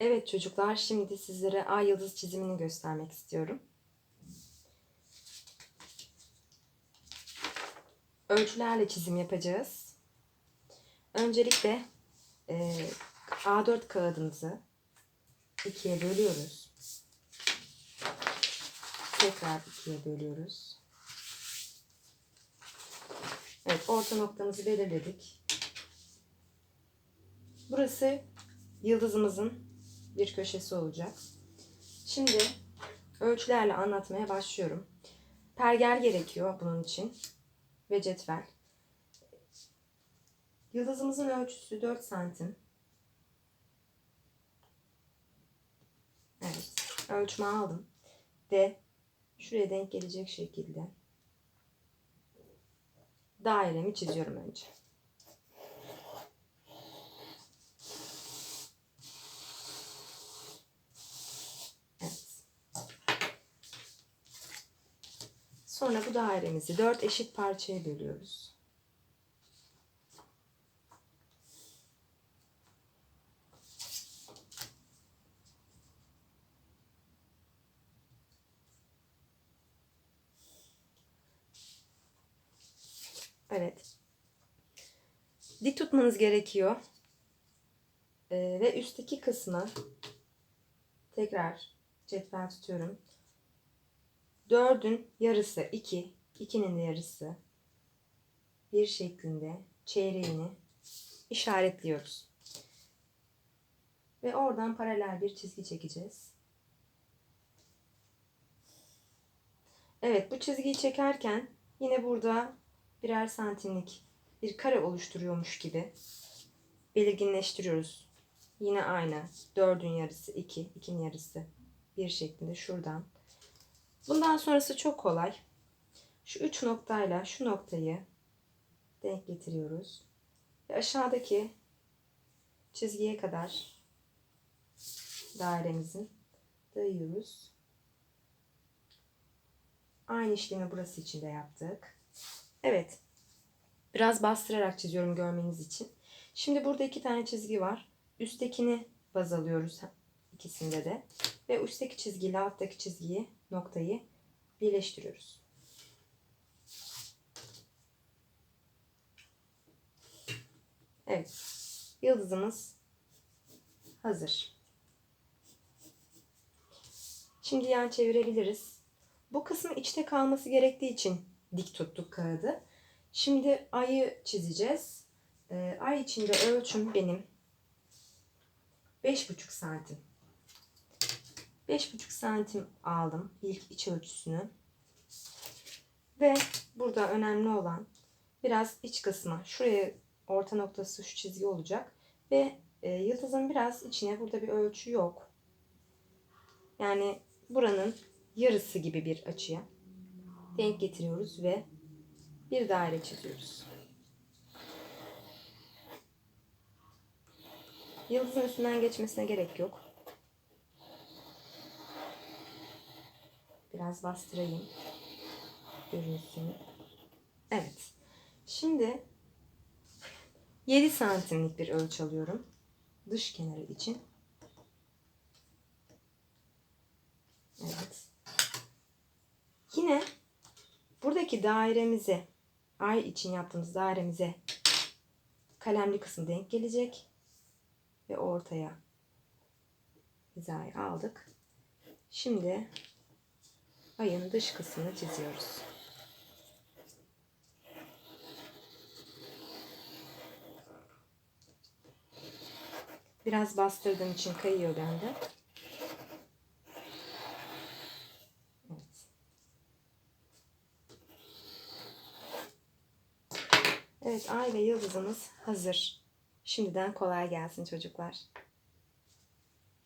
Evet çocuklar şimdi sizlere ay yıldız çizimini göstermek istiyorum. Ölçülerle çizim yapacağız. Öncelikle e, A4 kağıdımızı ikiye bölüyoruz. Tekrar ikiye bölüyoruz. Evet orta noktamızı belirledik. Burası yıldızımızın bir köşesi olacak. Şimdi ölçülerle anlatmaya başlıyorum. Pergel gerekiyor bunun için ve cetvel. Yıldızımızın ölçüsü 4 santim. Evet, ölçümü aldım ve şuraya denk gelecek şekilde dairemi çiziyorum önce. Evet. Sonra bu dairemizi dört eşit parçaya bölüyoruz. Evet. Dik tutmanız gerekiyor. Ee, ve üstteki kısmı tekrar cetvel tutuyorum. Dördün yarısı iki, ikinin de yarısı bir şeklinde çeyreğini işaretliyoruz. Ve oradan paralel bir çizgi çekeceğiz. Evet bu çizgiyi çekerken yine burada birer santimlik bir kare oluşturuyormuş gibi belirginleştiriyoruz. Yine aynı. Dördün yarısı iki, ikinin yarısı bir şeklinde şuradan. Bundan sonrası çok kolay. Şu üç noktayla şu noktayı denk getiriyoruz. Ve aşağıdaki çizgiye kadar dairemizin dayıyoruz. Aynı işlemi burası için de yaptık. Evet. Biraz bastırarak çiziyorum görmeniz için. Şimdi burada iki tane çizgi var. Üsttekini baz alıyoruz ikisinde de. Ve üstteki çizgiyle alttaki çizgiyi, noktayı birleştiriyoruz. Evet. Yıldızımız hazır. Şimdi yan çevirebiliriz. Bu kısmı içte kalması gerektiği için dik tuttuk kağıdı. Şimdi ayı çizeceğiz. Ee, ay içinde ölçüm benim 5,5 santim. 5,5 santim aldım ilk iç ölçüsünü. Ve burada önemli olan biraz iç kısmı. Şuraya orta noktası şu çizgi olacak. Ve e, yıldızın biraz içine burada bir ölçü yok. Yani buranın yarısı gibi bir açıya denk getiriyoruz ve bir daire çiziyoruz. Yıldızın üstünden geçmesine gerek yok. Biraz bastırayım. Görünsün. Evet. Şimdi 7 santimlik bir ölçü alıyorum. Dış kenarı için. Evet. Yine buradaki dairemize ay için yaptığımız dairemize kalemli kısmı denk gelecek ve ortaya hizayı aldık. Şimdi ayın dış kısmını çiziyoruz. Biraz bastırdığım için kayıyor bende. Evet. Evet ay ve yıldızımız hazır. Şimdiden kolay gelsin çocuklar.